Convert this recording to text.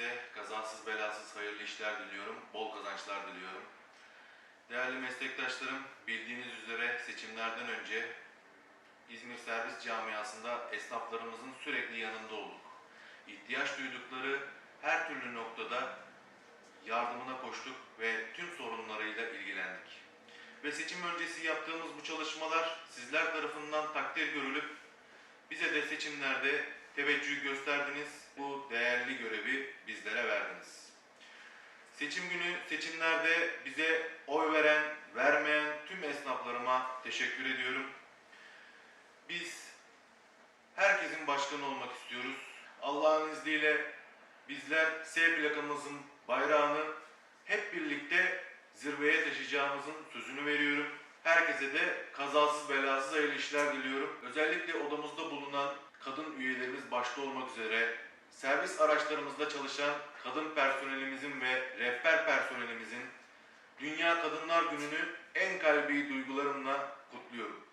Hepinize kazasız belasız hayırlı işler diliyorum. Bol kazançlar diliyorum. Değerli meslektaşlarım, bildiğiniz üzere seçimlerden önce İzmir Servis Camiası'nda esnaflarımızın sürekli yanında olduk. İhtiyaç duydukları her türlü noktada yardımına koştuk ve tüm sorunlarıyla ilgilendik. Ve seçim öncesi yaptığımız bu çalışmalar sizler tarafından takdir görülüp bize de seçimlerde teveccüh gösterdiniz. Bu değerli görevi bizlere verdiniz. Seçim günü seçimlerde bize oy veren, vermeyen tüm esnaflarıma teşekkür ediyorum. Biz herkesin başkanı olmak istiyoruz. Allah'ın izniyle bizler S plakamızın bayrağını hep birlikte zirveye taşıyacağımızın sözünü veriyorum. Herkese de kazasız belasız hayırlı işler diliyorum. Özellikle odamızda bulunan kadın üyelerimiz başta olmak üzere servis araçlarımızda çalışan kadın personelimizin Dünya Kadınlar Günü'nü en kalbi duygularımla kutluyorum.